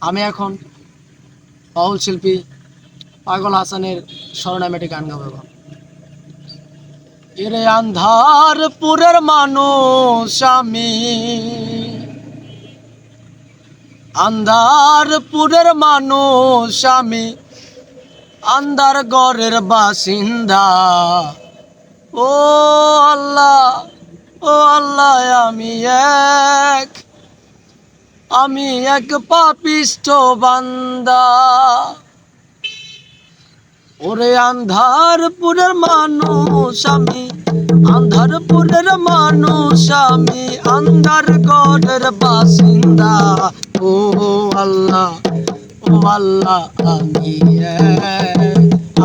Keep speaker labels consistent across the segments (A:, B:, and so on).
A: আমি এখন বাউল শিল্পী পাগল হাসানের স্মরণে একটি গান গাবো এখন। এরে আন্ধারপুরের মানুষ আমি। আন্ধারপুরের মানুষ আমি। আন্ধার গড়ের বাসিন্দা। ও আল্লাহ ও আল্লাহ আমি এক। আমি এক পাপিষ্ট বান্দা। ওরে আন্ধারপুরের মানুষ আমি, আন্ধারপুরের মানুষ আমি আন্ধার গড়ের বাসিন্দা। ও আল্লাহ ও আল্লাহ, আমি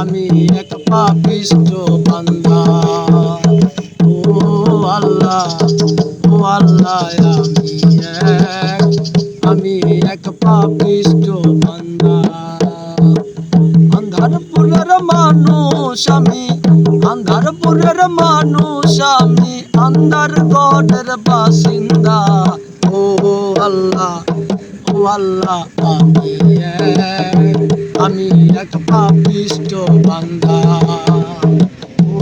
A: আমি এক পাপিষ্ট বান্দা। ও আল্লাহ ও আল্লাহ, আমি পাপিষ্ট বান্দা। আন্ধারপুরের মানুষ আমি আন্ধারপুরের মানুষ আমি, আন্ধার গড়ের বাসিন্দা। ও আল্লাহ ও আল্লাহ, আমি আমি এক পাপিষ্ট বান্দা। ও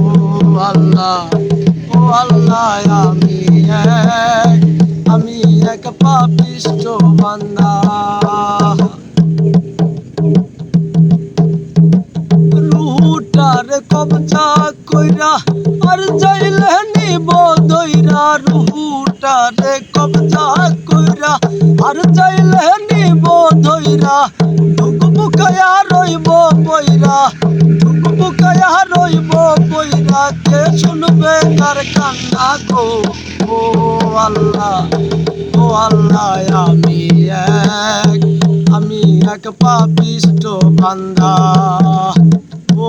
A: আল্লাহ ও আল্লাহ, আমি এক আমি এক পাপিষ্ট বান্দা। কইরা, আর যাইলে নিব দইরা রুহুটার কবজা কইরা। আর যাইলে নিব দইরা, ঢুক বুকায়া রইব বইরা ঢুক বুকায়া রইব বইরা কে শুনবে তার কান্না গো? ও আল্লাহ ও আল্লাহ, আমি এক আমি এক পাপিষ্ট বান্দা। ও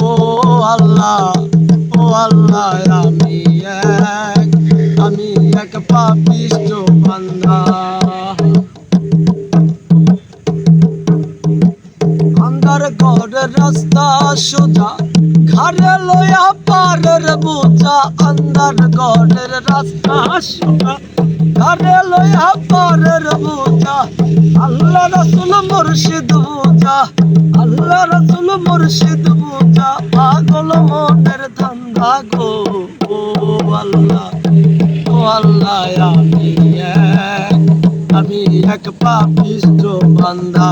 A: আল্লাহ। আল্লাহ, আমি এক আমি এক পাপিষ্ট বান্দা। আন্ধার ঘরের রাস্তা সোজা ঘরে লয়া পারের বোঝা। আন্ধার ঘরের রাস্তা সোজা ঘরে লয়া পারের বোঝা। আল্লাহ রসুল মুর্শিদ বোঝা, আল্লাহ রসুল মুর্শিদ বোঝা। পাগল মনের ধান্দা গো, ও আল্লাহ ও আল্লাহ, আমি এক আমি এক পাপিষ্ট বান্দা।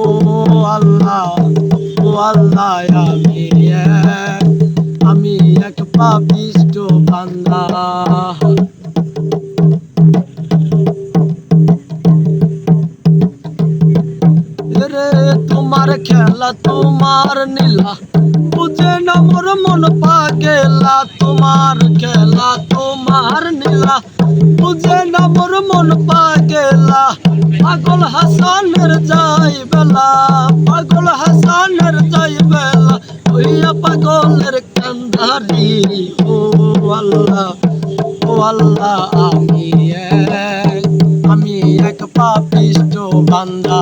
A: ও আল্লাহ ও আল্লাহ, আমি এক আমি এক পাপিষ্ট বান্দা। তোমার খেলা, তোমার নীলা। বুঝে না মোর মন পাগেলা, তোমার খেলা, তোমার নীলা। বুঝে না মোর মন পাগেলা, পাগল হাসানের যাই বেলা। পাগল হাসানের যাই বেলা ওইয়া পাগলের কান্দারি। ও আল্লাহ ও আল্লাহ, আমি এক আমি এক পাপিষ্ট বান্দা।